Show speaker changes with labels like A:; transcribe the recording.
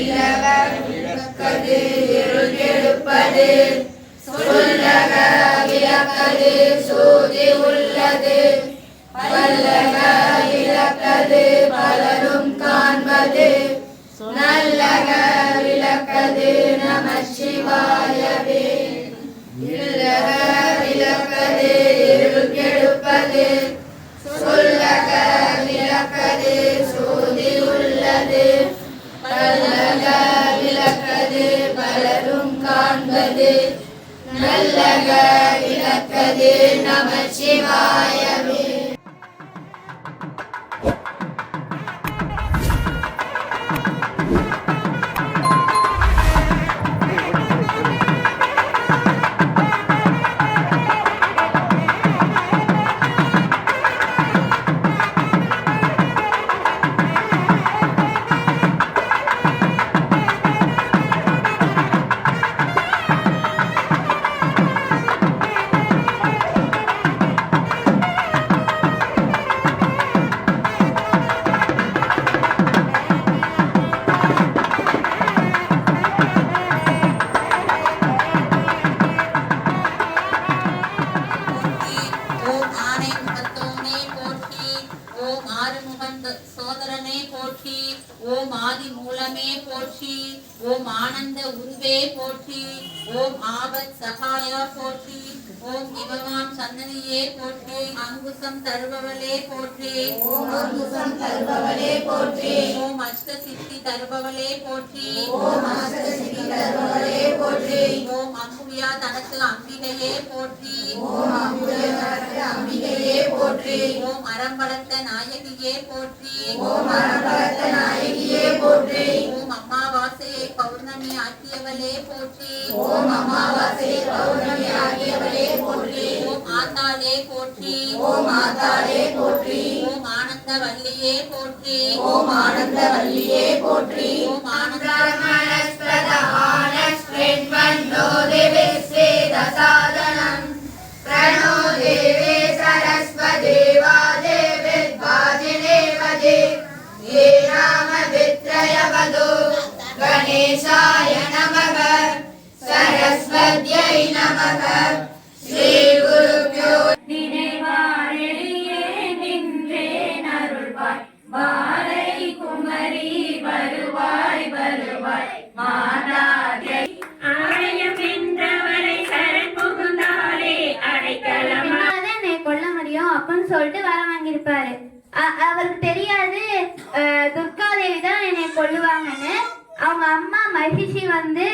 A: வல்லவர் விளக்கது இருள் சொல்லக விளக்கது சூதி உள்ளது வல்லக விளக்கது பலரும் காண்பது. நல்லக விளக்கது நம சிவா பல்லக விளக்கது பலரும் காண்பது. நல்லக விளக்கது நம சிவாயவே
B: போற்றி ஓம் ஆதி மூலமே போற்றி ஓம் ஆனந்த உருவே போற்றி ஓம் ஆபத் சகாயா போற்றி ஓம் இமவான் சன்னதியே போற்றி அங்குசம் தருபவளே போற்றி
A: ஓம் அங்குசம் தருபவளே போற்றி.
B: ஓம் அஷ்ட தருபவளே போற்றி
A: ஓம்
B: அம்புயா தனத்து அம்பிகையே போற்றி
A: ஓம்
B: அறம்பளத்த நாயகியே போற்றி
A: ஓம்
B: அமாவாசையை பௌர்ணமி ஆக்கியவளே போற்றி
A: ஓம் அமாவாசை பௌர்ணமி ஆகியவளே போற்றி
B: ஓம் ஆத்தாளே போற்றி
A: ஓம் ஆத்தாளே போற்றி
B: ஓம் ஆனந்த வல்லியே போற்றி
A: ஓம் ஆனந்தவல்லியே போற்றி
B: ஓம் ஆனந்த
A: சாதனம் प्रणो देवे सरस्वदेवादेविद्वाजिनेवदे ये नाम वित्रयवदो गणेशाय नमः सरस्वत्यै नमः
C: அவருக்கு தெரியாது. துர்காதேவி தான் என்னை கொள்ளுவாங்கன்னு அவங்க அம்மா மகிஷி வந்து